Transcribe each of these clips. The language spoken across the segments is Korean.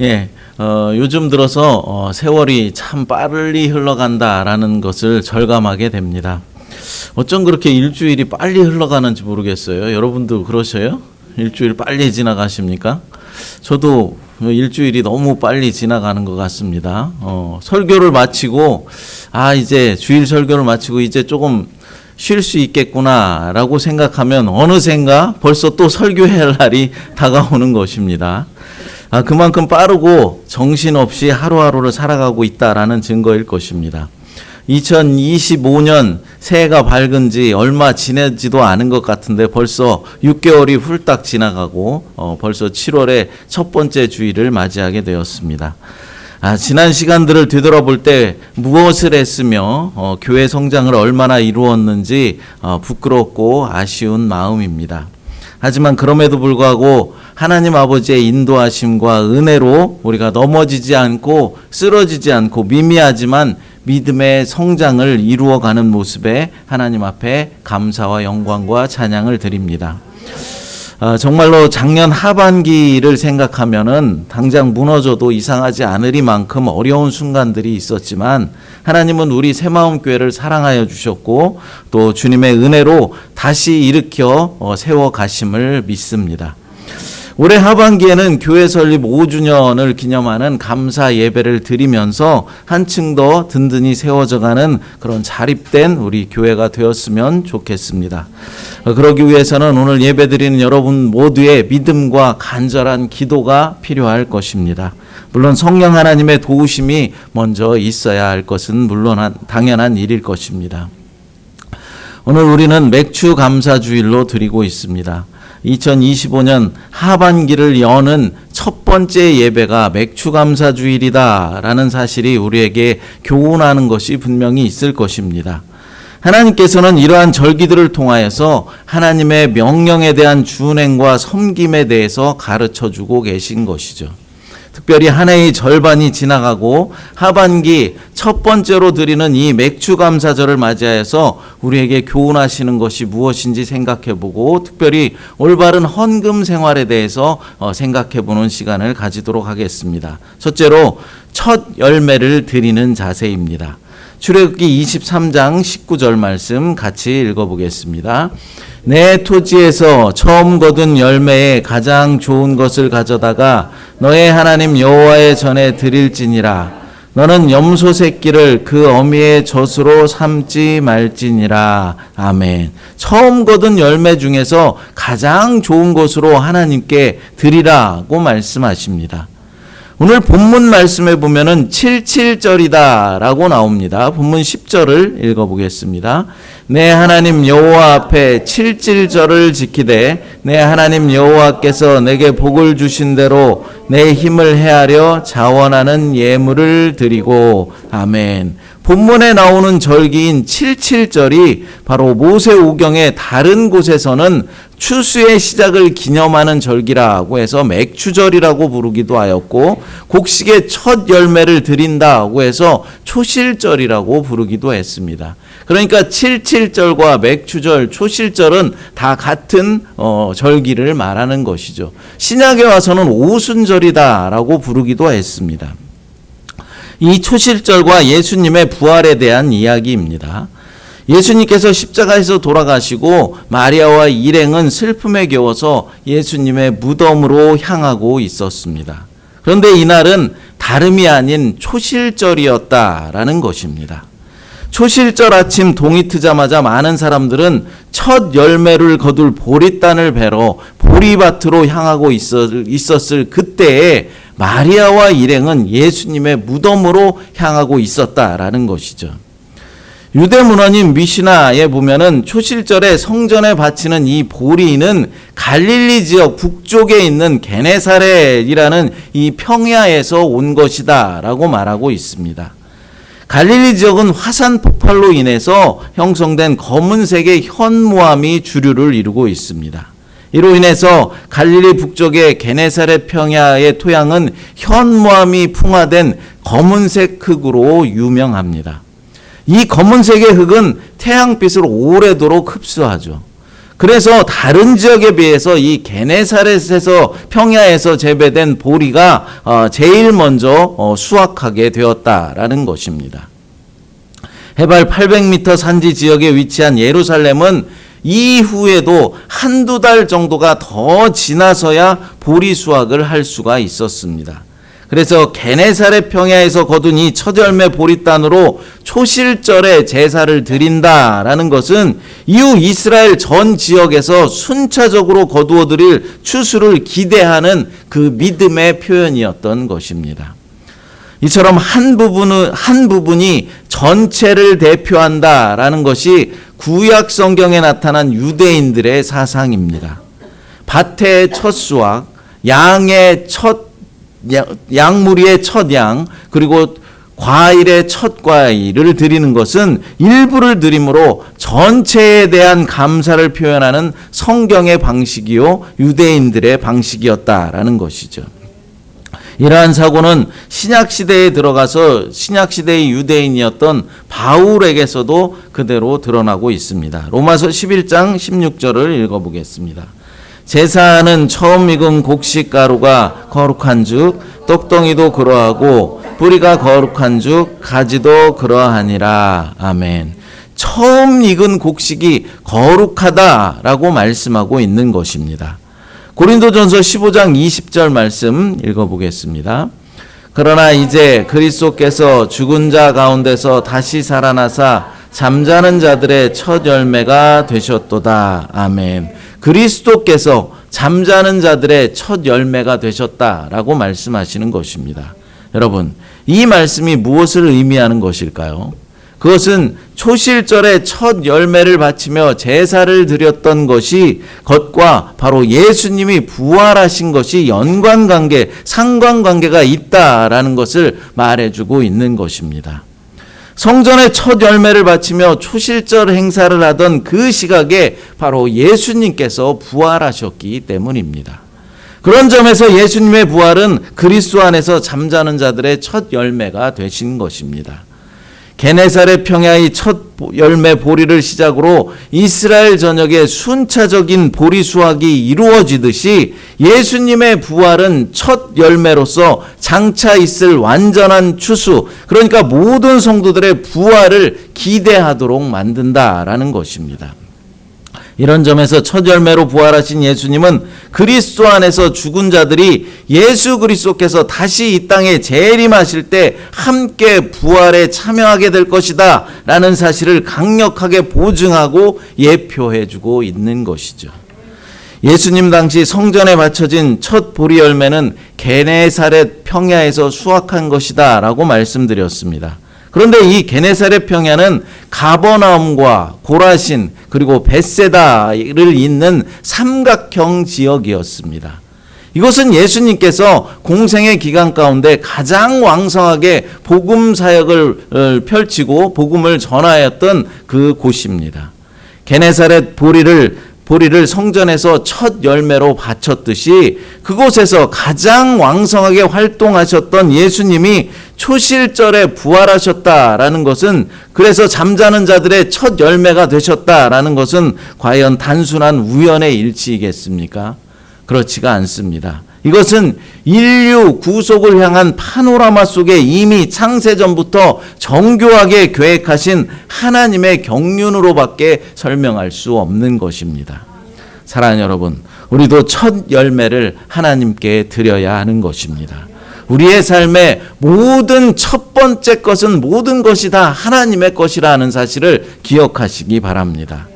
예, 어, 요즘 들어서 어, 세월이 참 빨리 흘러간다라는 것을 절감하게 됩니다. 어쩜 그렇게 일주일이 빨리 흘러가는지 모르겠어요. 여러분도 그러셔요? 일주일 빨리 지나가십니까? 저도 일주일이 너무 빨리 지나가는 것 같습니다. 어, 설교를 마치고, 아, 이제 주일 설교를 마치고 이제 조금 쉴 수 있겠구나라고 생각하면 어느샌가 벌써 또 설교해야 할 날이 다가오는 것입니다. 아, 그만큼 빠르고 정신없이 하루하루를 살아가고 있다라는 증거일 것입니다. 2025년 새해가 밝은 지 얼마 지내지도 않은 것 같은데 벌써 6개월이 훌딱 지나가고 어, 벌써 7월의 첫 번째 주일을 맞이하게 되었습니다. 아, 지난 시간들을 되돌아볼 때 무엇을 했으며 어, 교회 성장을 얼마나 이루었는지 어, 부끄럽고 아쉬운 마음입니다. 하지만 그럼에도 불구하고 하나님 아버지의 인도하심과 은혜로 우리가 넘어지지 않고 쓰러지지 않고 미미하지만 믿음의 성장을 이루어가는 모습에 하나님 앞에 감사와 영광과 찬양을 드립니다. 아, 정말로 작년 하반기를 생각하면은 당장 무너져도 이상하지 않으리만큼 어려운 순간들이 있었지만 하나님은 우리 새마음 교회를 사랑하여 주셨고 또 주님의 은혜로 다시 일으켜 어, 세워 가심을 믿습니다. 올해 하반기에는 교회 설립 5주년을 기념하는 감사 예배를 드리면서 한층 더 든든히 세워져가는 그런 자립된 우리 교회가 되었으면 좋겠습니다. 어, 그러기 위해서는 오늘 예배 드리는 여러분 모두의 믿음과 간절한 기도가 필요할 것입니다. 물론 성령 하나님의 도우심이 먼저 있어야 할 것은 물론 당연한 일일 것입니다. 오늘 우리는 맥주 감사 주일로 드리고 있습니다. 2025년 하반기를 여는 첫 번째 예배가 맥주감사 주일이다라는 사실이 우리에게 교훈하는 것이 분명히 있을 것입니다. 하나님께서는 이러한 절기들을 통하여서 하나님의 명령에 대한 준행과 섬김에 대해서 가르쳐 주고 계신 것이죠. 특별히 한 해의 절반이 지나가고 하반기 첫 번째로 드리는 이 맥주 감사절을 맞이하여서 우리에게 교훈하시는 것이 무엇인지 생각해 보고 특별히 올바른 헌금 생활에 대해서 어, 생각해 보는 시간을 가지도록 하겠습니다. 첫째로 첫 열매를 드리는 자세입니다. 출애굽기 23장 19절 말씀 같이 읽어 보겠습니다. 내 토지에서 처음 거둔 열매에 가장 좋은 것을 가져다가 너의 하나님 여호와의 전에 드릴지니라. 너는 염소 새끼를 그 어미의 젖으로 삼지 말지니라. 아멘. 처음 거둔 열매 중에서 가장 좋은 것으로 하나님께 드리라고 말씀하십니다. 오늘 본문 말씀에 보면은 77절이다라고 나옵니다. 본문 10절을 읽어 보겠습니다. 내 하나님 여호와 앞에 77절을 지키되 내 하나님 여호와께서 내게 복을 주신 대로 내 힘을 헤아려 자원하는 예물을 드리고 아멘. 본문에 나오는 절기인 77절이 바로 모세오경의 다른 곳에서는 추수의 시작을 기념하는 절기라고 해서 맥추절이라고 부르기도 하였고 곡식의 첫 열매를 드린다고 해서 초실절이라고 부르기도 했습니다. 그러니까 77절과 맥추절, 초실절은 다 같은 어, 절기를 말하는 것이죠. 신약에 와서는 오순절이다라고 부르기도 했습니다. 이 초실절과 예수님의 부활에 대한 이야기입니다. 예수님께서 십자가에서 돌아가시고 마리아와 일행은 슬픔에 겨워서 예수님의 무덤으로 향하고 있었습니다. 그런데 이날은 다름이 아닌 초실절이었다라는 것입니다. 초실절 아침 동이 트자마자 많은 사람들은 첫 열매를 거둘 보리단을 베러 보리밭으로 향하고 있었을 그때에 마리아와 일행은 예수님의 무덤으로 향하고 있었다라는 것이죠. 유대 문헌인 미시나에 보면은 초실절에 성전에 바치는 이 보리는 갈릴리 지역 북쪽에 있는 게네사렛이라는 이 평야에서 온 것이다라고 말하고 있습니다. 갈릴리 지역은 화산 폭발로 인해서 형성된 검은색의 현무암이 주류를 이루고 있습니다. 이로 인해서 갈릴리 북쪽의 게네사렛 평야의 토양은 현무암이 풍화된 검은색 흙으로 유명합니다. 이 검은색의 흙은 태양빛을 오래도록 흡수하죠. 그래서 다른 지역에 비해서 이 게네사렛에서 평야에서 재배된 보리가 어, 제일 먼저 어, 수확하게 되었다라는 것입니다. 해발 800m 산지 지역에 위치한 예루살렘은 이후에도 한두 달 정도가 더 지나서야 보리 수확을 할 수가 있었습니다. 그래서 게네사렛 평야에서 거둔 이 첫 열매 보리단으로 초실절에 제사를 드린다라는 것은 이후 이스라엘 전 지역에서 순차적으로 거두어 드릴 추수를 기대하는 그 믿음의 표현이었던 것입니다. 이처럼 한 부분은 한 부분이 전체를 대표한다라는 것이 구약 성경에 나타난 유대인들의 사상입니다. 밭의 첫 수확, 양의 첫 양- 양무리의 첫 양, 그리고 과일의 첫 과일을 드리는 것은 일부를 드림으로 전체에 대한 감사를 표현하는 성경의 방식이요 유대인들의 방식이었다라는 것이죠. 이러한 사고는 신약 시대에 들어가서 신약 시대의 유대인이었던 바울에게서도 그대로 드러나고 있습니다. 로마서 11장 16절을 읽어 보겠습니다. 제사는 처음 익은 곡식 가루가 거룩한즉 떡덩이도 그러하고 뿌리가 거룩한 즉 가지도 그러하니라. 아멘. 처음 익은 곡식이 거룩하다라고 말씀하고 있는 것입니다. 고린도전서 15장 20절 말씀 읽어보겠습니다. 그러나 이제 그리스도께서 죽은 자 가운데서 다시 살아나사 잠자는 자들의 첫 열매가 되셨도다. 아멘. 그리스도께서 잠자는 자들의 첫 열매가 되셨다라고 말씀하시는 것입니다. 여러분, 이 말씀이 무엇을 의미하는 것일까요? 그것은 초실절에 첫 열매를 바치며 제사를 드렸던 것이 것과 바로 예수님이 부활하신 것이 연관관계, 상관관계가 있다라는 것을 말해주고 있는 것입니다. 성전의 첫 열매를 바치며 초실절 행사를 하던 그 시각에 바로 예수님께서 부활하셨기 때문입니다. 그런 점에서 예수님의 부활은 그리스도 안에서 잠자는 자들의 첫 열매가 되신 것입니다. 게네사렛 평야의 첫 열매 보리를 시작으로 이스라엘 전역에 순차적인 보리 수확이 이루어지듯이 예수님의 부활은 첫 열매로서 장차 있을 완전한 추수, 그러니까 모든 성도들의 부활을 기대하도록 만든다라는 것입니다. 이런 점에서 첫 열매로 부활하신 예수님은 그리스도 안에서 죽은 자들이 예수 그리스도께서 다시 이 땅에 재림하실 때 함께 부활에 참여하게 될 것이다 라는 사실을 강력하게 보증하고 예표해 주고 있는 것이죠. 예수님 당시 성전에 바쳐진 첫 보리 열매는 게네사렛 평야에서 수확한 것이다 라고 말씀드렸습니다. 그런데 이 게네사렛 평야는 가버나움과 고라신 그리고 베세다를 잇는 삼각형 지역이었습니다. 이것은 예수님께서 공생의 기간 가운데 가장 왕성하게 복음 사역을 어, 펼치고 복음을 전하였던 그 곳입니다. 게네사렛 보리를 보리를 성전에서 첫 열매로 바쳤듯이 그곳에서 가장 왕성하게 활동하셨던 예수님이 초실절에 부활하셨다라는 것은 그래서 잠자는 자들의 첫 열매가 되셨다라는 것은 과연 단순한 우연의 일치이겠습니까? 그렇지가 않습니다. 이것은 인류 구속을 향한 파노라마 속에 이미 창세전부터 정교하게 계획하신 하나님의 경륜으로밖에 설명할 수 없는 것입니다. 사랑하는 여러분, 우리도 첫 열매를 하나님께 드려야 하는 것입니다. 우리의 삶의 모든 첫 번째 것은 모든 것이 다 하나님의 것이라는 사실을 기억하시기 바랍니다.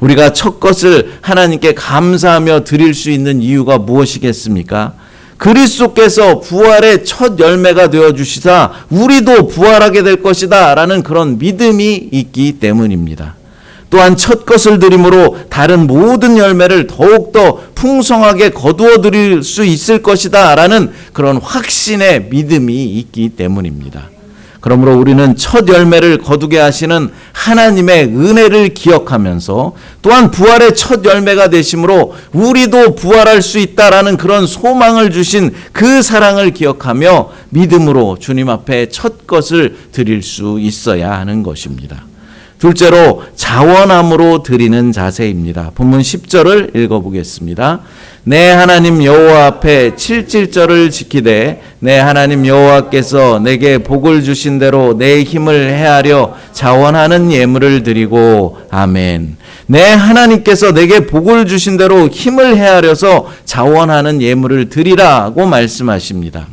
우리가 첫 것을 하나님께 감사하며 드릴 수 있는 이유가 무엇이겠습니까? 그리스도께서 부활의 첫 열매가 되어 주시사 우리도 부활하게 될 것이다라는 그런 믿음이 있기 때문입니다. 또한 첫 것을 드림으로 다른 모든 열매를 더욱더 풍성하게 거두어 드릴 수 있을 것이다 라는 그런 확신의 믿음이 있기 때문입니다. 그러므로 우리는 첫 열매를 거두게 하시는 하나님의 은혜를 기억하면서 또한 부활의 첫 열매가 되심으로 우리도 부활할 수 있다라는 그런 소망을 주신 그 사랑을 기억하며 믿음으로 주님 앞에 첫 것을 드릴 수 있어야 하는 것입니다. 둘째로 자원함으로 드리는 자세입니다. 본문 10절을 읽어보겠습니다. 내 하나님 여호와 앞에 칠칠절을 지키되 내 하나님 여호와께서 내게 복을 주신 대로 내 힘을 헤아려 자원하는 예물을 드리고 아멘. 내 하나님께서 내게 복을 주신 대로 힘을 헤아려서 자원하는 예물을 드리라고 말씀하십니다.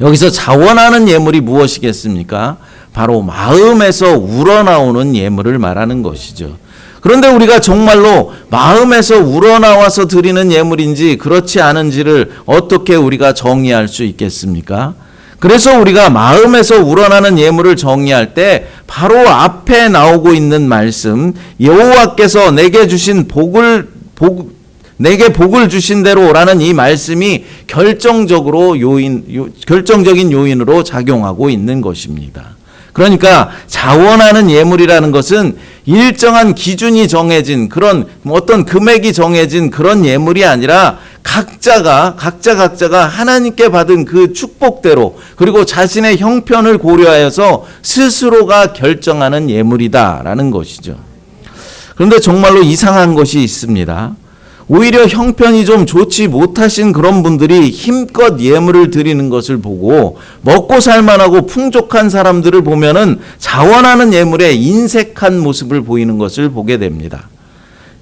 여기서 자원하는 예물이 무엇이겠습니까? 바로 마음에서 우러나오는 예물을 말하는 것이죠. 그런데 우리가 정말로 마음에서 우러나와서 드리는 예물인지 그렇지 않은지를 어떻게 우리가 정의할 수 있겠습니까? 그래서 우리가 마음에서 우러나는 예물을 정의할 때 바로 앞에 나오고 있는 말씀 여호와께서 내게 주신 복을 복 내게 복을 주신 대로라는 이 말씀이 결정적으로 요인 요, 결정적인 요인으로 작용하고 있는 것입니다. 그러니까 자원하는 예물이라는 것은 일정한 기준이 정해진 그런 어떤 금액이 정해진 그런 예물이 아니라 각자가 각자 각자가 하나님께 받은 그 축복대로 그리고 자신의 형편을 고려하여서 스스로가 결정하는 예물이다라는 것이죠. 그런데 정말로 이상한 것이 있습니다. 오히려 형편이 좀 좋지 못하신 그런 분들이 힘껏 예물을 드리는 것을 보고 먹고 살만하고 풍족한 사람들을 보면은 자원하는 예물에 인색한 모습을 보이는 것을 보게 됩니다.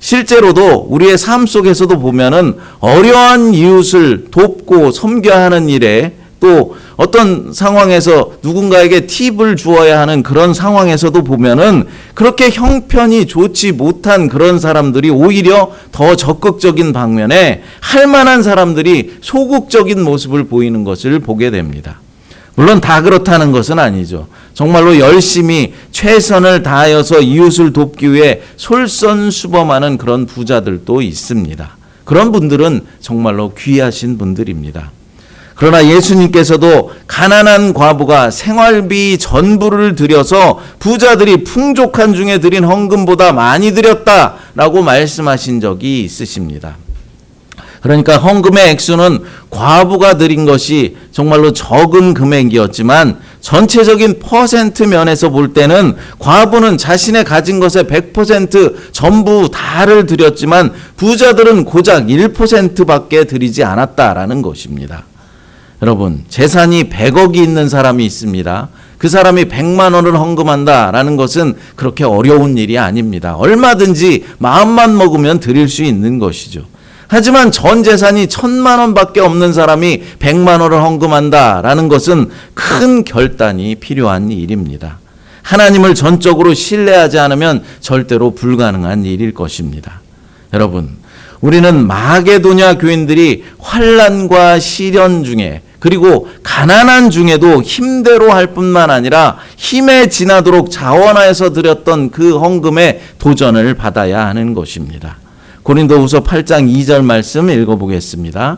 실제로도 우리의 삶 속에서도 보면은 어려운 이웃을 돕고 섬겨야 하는 일에 또 어떤 상황에서 누군가에게 팁을 주어야 하는 그런 상황에서도 보면은 그렇게 형편이 좋지 못한 그런 사람들이 오히려 더 적극적인 방면에 할 만한 사람들이 소극적인 모습을 보이는 것을 보게 됩니다. 물론 다 그렇다는 것은 아니죠. 정말로 열심히 최선을 다하여서 이웃을 돕기 위해 솔선수범하는 그런 부자들도 있습니다. 그런 분들은 정말로 귀하신 분들입니다. 그러나 예수님께서도 가난한 과부가 생활비 전부를 들여서 부자들이 풍족한 중에 드린 헌금보다 많이 드렸다라고 말씀하신 적이 있으십니다. 그러니까 헌금의 액수는 과부가 드린 것이 정말로 적은 금액이었지만 전체적인 퍼센트 면에서 볼 때는 과부는 자신의 가진 것의 100% 전부 다를 드렸지만 부자들은 고작 1%밖에 드리지 않았다라는 것입니다. 여러분, 재산이 100억이 있는 사람이 있습니다. 그 사람이 100만 원을 헌금한다라는 것은 그렇게 어려운 일이 아닙니다. 얼마든지 마음만 먹으면 드릴 수 있는 것이죠. 하지만 전 재산이 천만 원밖에 없는 사람이 100만 원을 헌금한다라는 것은 큰 결단이 필요한 일입니다. 하나님을 전적으로 신뢰하지 않으면 절대로 불가능한 일일 것입니다. 여러분, 우리는 마게도냐 교인들이 환란과 시련 중에 그리고 가난한 중에도 힘대로 할 뿐만 아니라 힘에 지나도록 자원하여서 드렸던 그 헌금에 도전을 받아야 하는 것입니다. 고린도후서 8장 2절 말씀 읽어보겠습니다.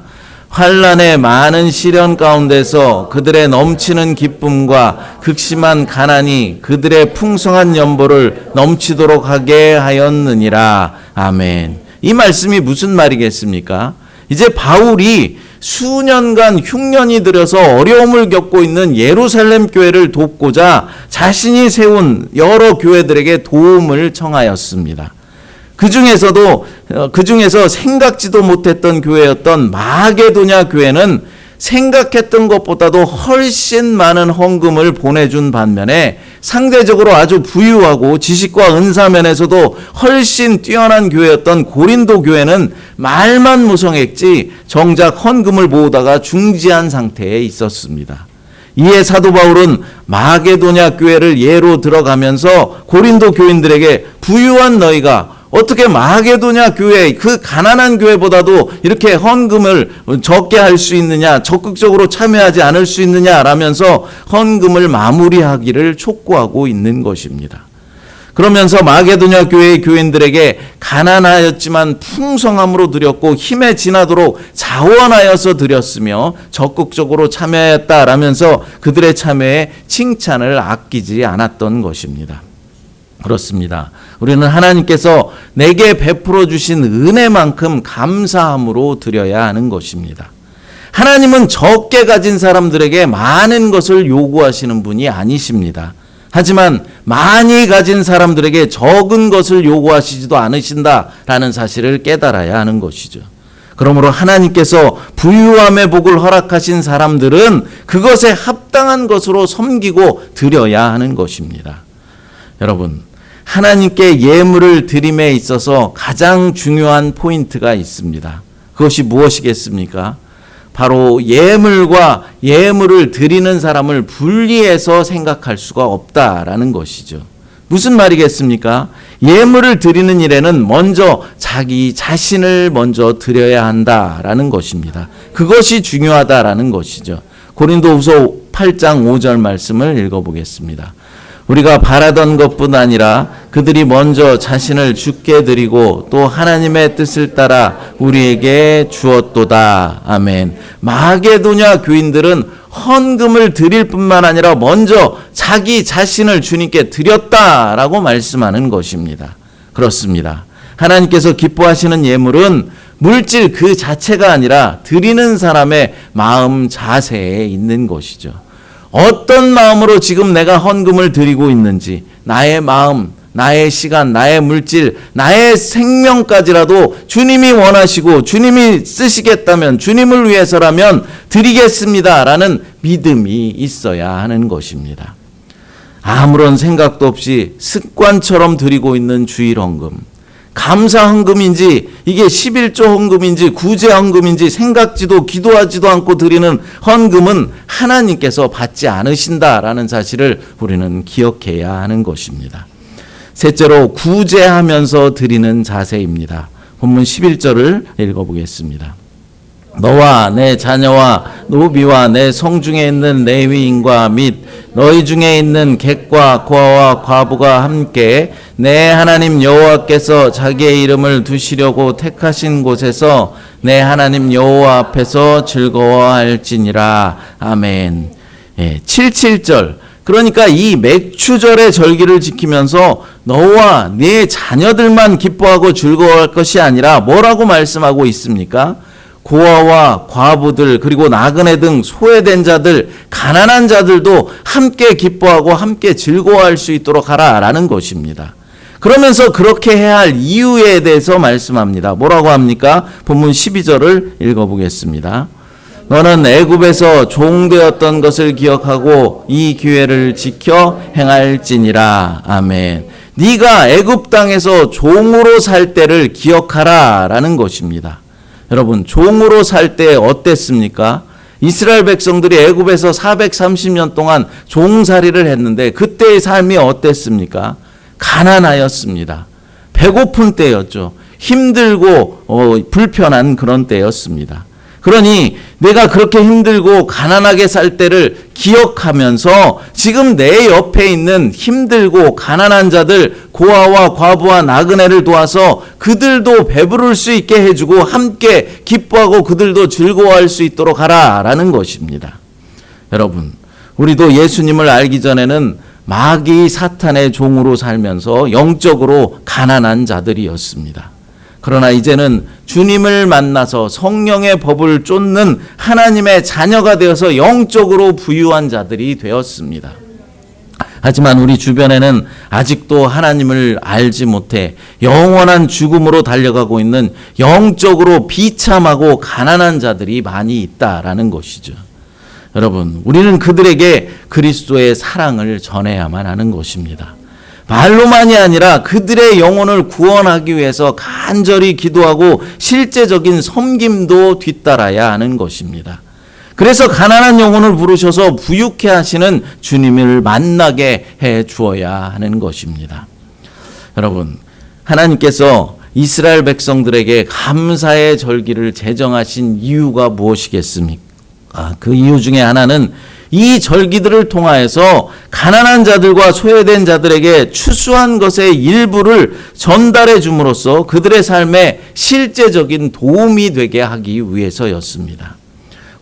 환란의 많은 시련 가운데서 그들의 넘치는 기쁨과 극심한 가난이 그들의 풍성한 연보를 넘치도록 하게 하였느니라. 아멘. 이 말씀이 무슨 말이겠습니까? 이제 바울이 수년간 흉년이 들여서 어려움을 겪고 있는 예루살렘 교회를 돕고자 자신이 세운 여러 교회들에게 도움을 청하였습니다. 그 중에서도 그 중에서 생각지도 못했던 교회였던 마게도냐 교회는 생각했던 것보다도 훨씬 많은 헌금을 보내준 반면에 상대적으로 아주 부유하고 지식과 은사 면에서도 훨씬 뛰어난 교회였던 고린도 교회는 말만 무성했지 정작 헌금을 모으다가 중지한 상태에 있었습니다. 이에 사도 바울은 마게도냐 교회를 예로 들어가면서 고린도 교인들에게 부유한 너희가 어떻게 마게도냐 교회 그 가난한 교회보다도 이렇게 헌금을 적게 할 수 있느냐 적극적으로 참여하지 않을 수 있느냐라면서 헌금을 마무리하기를 촉구하고 있는 것입니다. 그러면서 마게도냐 교회의 교인들에게 가난하였지만 풍성함으로 드렸고 힘에 지나도록 자원하여서 드렸으며 적극적으로 참여했다라면서 그들의 참여에 칭찬을 아끼지 않았던 것입니다. 그렇습니다. 우리는 하나님께서 내게 베풀어 주신 은혜만큼 감사함으로 드려야 하는 것입니다. 하나님은 적게 가진 사람들에게 많은 것을 요구하시는 분이 아니십니다. 하지만 많이 가진 사람들에게 적은 것을 요구하시지도 않으신다라는 사실을 깨달아야 하는 것이죠. 그러므로 하나님께서 부유함의 복을 허락하신 사람들은 그것에 합당한 것으로 섬기고 드려야 하는 것입니다. 여러분, 하나님께 예물을 드림에 있어서 가장 중요한 포인트가 있습니다. 그것이 무엇이겠습니까? 바로 예물과 예물을 드리는 사람을 분리해서 생각할 수가 없다라는 것이죠. 무슨 말이겠습니까? 예물을 드리는 일에는 먼저 자기 자신을 먼저 드려야 한다라는 것입니다. 그것이 중요하다라는 것이죠. 고린도후서 8장 5절 말씀을 읽어보겠습니다. 우리가 바라던 것뿐 아니라 그들이 먼저 자신을 죽게 드리고 또 하나님의 뜻을 따라 우리에게 주었도다. 아멘. 마게도냐 교인들은 헌금을 드릴 뿐만 아니라 먼저 자기 자신을 주님께 드렸다라고 말씀하는 것입니다. 그렇습니다. 하나님께서 기뻐하시는 예물은 물질 그 자체가 아니라 드리는 사람의 마음 자세에 있는 것이죠. 어떤 마음으로 지금 내가 헌금을 드리고 있는지, 나의 마음, 나의 시간, 나의 물질, 나의 생명까지라도 주님이 원하시고 주님이 쓰시겠다면 주님을 위해서라면 드리겠습니다 라는 믿음이 있어야 하는 것입니다. 아무런 생각도 없이 습관처럼 드리고 있는 주일 헌금. 감사 헌금인지 이게 11조 헌금인지 구제 헌금인지 생각지도 기도하지도 않고 드리는 헌금은 하나님께서 받지 않으신다라는 사실을 우리는 기억해야 하는 것입니다. 셋째로 구제하면서 드리는 자세입니다. 본문 11절을 읽어보겠습니다. 너와 내 자녀와 노비와 내 성중에 있는 레위인과 및 너희 중에 있는 객과 고아와 과부가 함께 내 하나님 여호와께서 자기의 이름을 두시려고 택하신 곳에서 내 하나님 여호와 앞에서 즐거워할지니라 아멘. 예, 77절. 그러니까 이 맥추절의 절기를 지키면서 너와 네 자녀들만 기뻐하고 즐거워할 것이 아니라 뭐라고 말씀하고 있습니까? 고아와 과부들 그리고 나그네 등 소외된 자들 가난한 자들도 함께 기뻐하고 함께 즐거워할 수 있도록 하라라는 것입니다. 그러면서 그렇게 해야 할 이유에 대해서 말씀합니다. 뭐라고 합니까? 본문 12절을 읽어보겠습니다. 너는 애굽에서 종되었던 것을 기억하고 이 기회를 지켜 행할지니라. 아멘. 네가 애굽 땅에서 종으로 살 때를 기억하라라는 것입니다. 여러분, 종으로 살 때 어땠습니까? 이스라엘 백성들이 애굽에서 430년 동안 종살이를 했는데 그때의 삶이 어땠습니까? 가난하였습니다. 배고픈 때였죠. 힘들고 어, 불편한 그런 때였습니다. 그러니 내가 그렇게 힘들고 가난하게 살 때를 기억하면서 지금 내 옆에 있는 힘들고 가난한 자들 고아와 과부와 나그네를 도와서 그들도 배부를 수 있게 해주고 함께 기뻐하고 그들도 즐거워할 수 있도록 하라 라는 것입니다. 여러분, 우리도 예수님을 알기 전에는 마귀 사탄의 종으로 살면서 영적으로 가난한 자들이었습니다. 그러나 이제는 주님을 만나서 성령의 법을 쫓는 하나님의 자녀가 되어서 영적으로 부유한 자들이 되었습니다. 하지만 우리 주변에는 아직도 하나님을 알지 못해 영원한 죽음으로 달려가고 있는 영적으로 비참하고 가난한 자들이 많이 있다라는 것이죠. 여러분, 우리는 그들에게 그리스도의 사랑을 전해야만 하는 것입니다. 말로만이 아니라 그들의 영혼을 구원하기 위해서 간절히 기도하고 실제적인 섬김도 뒤따라야 하는 것입니다. 그래서 가난한 영혼을 부르셔서 부유케 하시는 주님을 만나게 해 주어야 하는 것입니다. 여러분, 하나님께서 이스라엘 백성들에게 감사의 절기를 제정하신 이유가 무엇이겠습니까? 그 이유 중에 하나는 이 절기들을 통하여서 가난한 자들과 소외된 자들에게 추수한 것의 일부를 전달해 줌으로써 그들의 삶에 실제적인 도움이 되게 하기 위해서였습니다.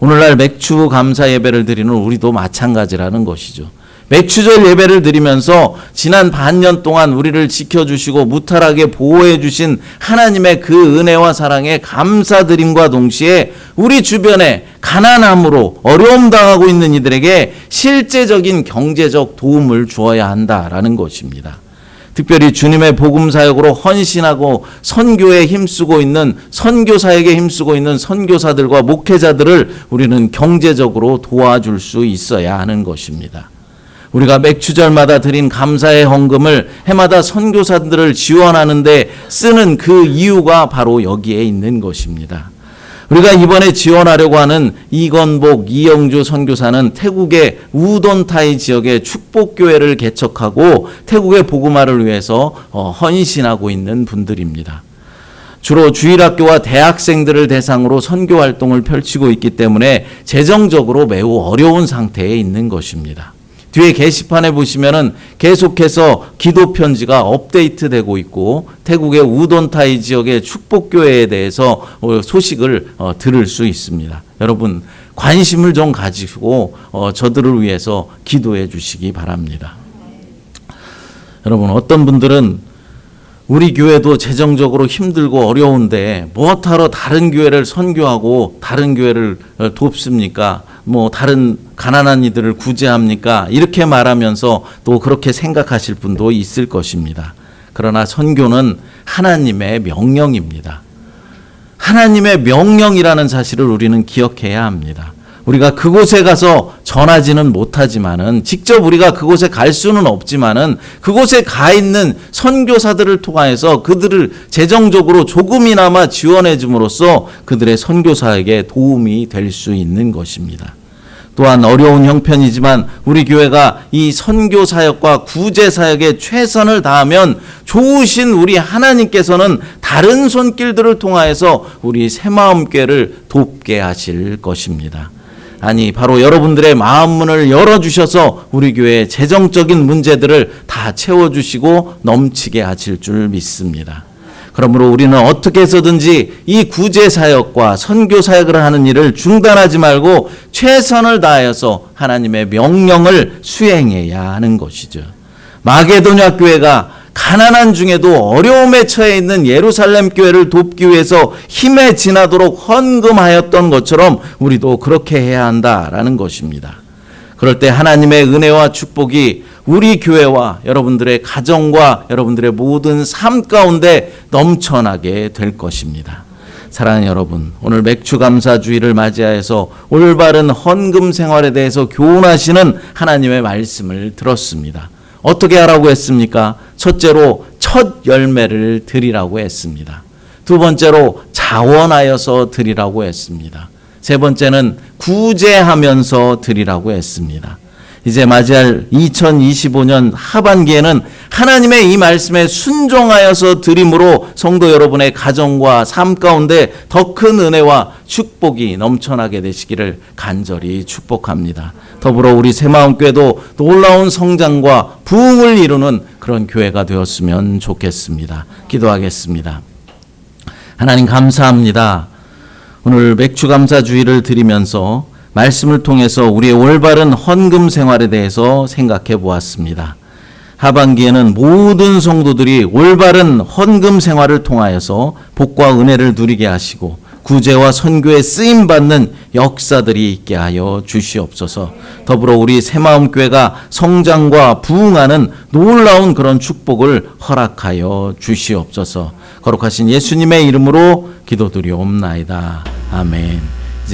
오늘날 맥주 감사 예배를 드리는 우리도 마찬가지라는 것이죠. 맥추절 예배를 드리면서 지난 반년 동안 우리를 지켜주시고 무탈하게 보호해주신 하나님의 그 은혜와 사랑에 감사드림과 동시에 우리 주변에 가난함으로 어려움 당하고 있는 이들에게 실제적인 경제적 도움을 주어야 한다라는 것입니다. 특별히 주님의 복음 사역으로 헌신하고 선교에 힘쓰고 있는 선교 사역에 힘쓰고 있는 선교사들과 목회자들을 우리는 경제적으로 도와줄 수 있어야 하는 것입니다. 우리가 맥주절마다 드린 감사의 헌금을 해마다 선교사들을 지원하는데 쓰는 그 이유가 바로 여기에 있는 것입니다. 우리가 이번에 지원하려고 하는 이건복 이영주 선교사는 태국의 우돈타이 지역에 축복교회를 개척하고 태국의 복음화를 위해서 어, 헌신하고 있는 분들입니다. 주로 주일학교와 대학생들을 대상으로 선교 활동을 펼치고 있기 때문에 재정적으로 매우 어려운 상태에 있는 것입니다. 뒤에 게시판에 보시면은 계속해서 기도 편지가 업데이트되고 있고 태국의 우돈타이 지역의 축복교회에 대해서 어, 소식을 어, 들을 수 있습니다. 여러분 관심을 좀 가지고 어, 저들을 위해서 기도해 주시기 바랍니다. 여러분 어떤 분들은 우리 교회도 재정적으로 힘들고 어려운데 무엇하러 다른 교회를 선교하고 다른 교회를 어, 돕습니까? 뭐 다른 가난한 이들을 구제합니까? 이렇게 말하면서 또 그렇게 생각하실 분도 있을 것입니다. 그러나 선교는 하나님의 명령입니다. 하나님의 명령이라는 사실을 우리는 기억해야 합니다. 우리가 그곳에 가서 전하지는 못하지만은 직접 우리가 그곳에 갈 수는 없지만은 그곳에 가 있는 선교사들을 통하여서 그들을 재정적으로 조금이나마 지원해 줌으로써 그들의 선교사에게 도움이 될 수 있는 것입니다. 또한 어려운 형편이지만 우리 교회가 이 선교 사역과 구제 사역에 최선을 다하면 좋으신 우리 하나님께서는 다른 손길들을 통하여서 우리 새마음 교회를 돕게 하실 것입니다. 아니 바로 여러분들의 마음 문을 열어 주셔서 우리 교회의 재정적인 문제들을 다 채워 주시고 넘치게 하실 줄 믿습니다. 그러므로 우리는 어떻게 해서든지 이 구제 사역과 선교 사역을 하는 일을 중단하지 말고 최선을 다하여서 하나님의 명령을 수행해야 하는 것이죠. 마게도냐 교회가 가난한 중에도 어려움에 처해 있는 예루살렘 교회를 돕기 위해서 힘에 지나도록 헌금하였던 것처럼 우리도 그렇게 해야 한다라는 것입니다. 그럴 때 하나님의 은혜와 축복이 우리 교회와 여러분들의 가정과 여러분들의 모든 삶 가운데 넘쳐나게 될 것입니다. 사랑하는 여러분, 오늘 맥주 감사 주일을 맞이하여서 올바른 헌금 생활에 대해서 교훈하시는 하나님의 말씀을 들었습니다. 어떻게 하라고 했습니까? 첫째로 첫 열매를 드리라고 했습니다. 두 번째로 자원하여서 드리라고 했습니다. 세 번째는 구제하면서 드리라고 했습니다. 이제 맞이할 2025년 하반기에는 하나님의 이 말씀에 순종하여서 드림으로 성도 여러분의 가정과 삶 가운데 더 큰 은혜와 축복이 넘쳐나게 되시기를 간절히 축복합니다. 더불어 우리 새마음교회도 놀라운 성장과 부흥을 이루는 그런 교회가 되었으면 좋겠습니다. 기도하겠습니다. 하나님 감사합니다. 오늘 맥주 감사 주의를 드리면서 말씀을 통해서 우리의 올바른 헌금 생활에 대해서 생각해 보았습니다. 하반기에는 모든 성도들이 올바른 헌금 생활을 통하여서 복과 은혜를 누리게 하시고 구제와 선교에 쓰임 받는 역사들이 있게 하여 주시옵소서. 더불어 우리 새마음 교회가 성장과 부흥하는 놀라운 그런 축복을 허락하여 주시옵소서. 거룩하신 예수님의 이름으로 기도드리옵나이다. 아멘.